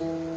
Müzik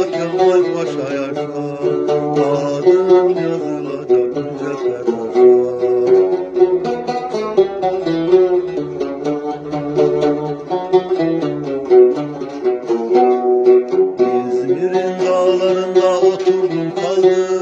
Yaşa Adın yazılacak mücevher taşa İzmir'in dağlarında oturdum kaldım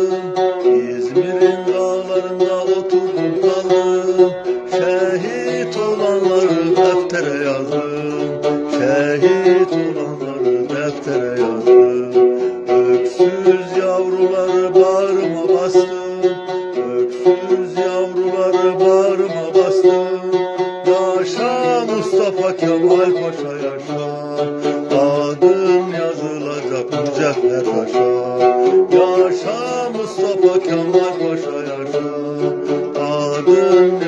Adın yazılacak mücevher taşa Yaşa Mustafa Kemal Paşa yaşa. Yazılacak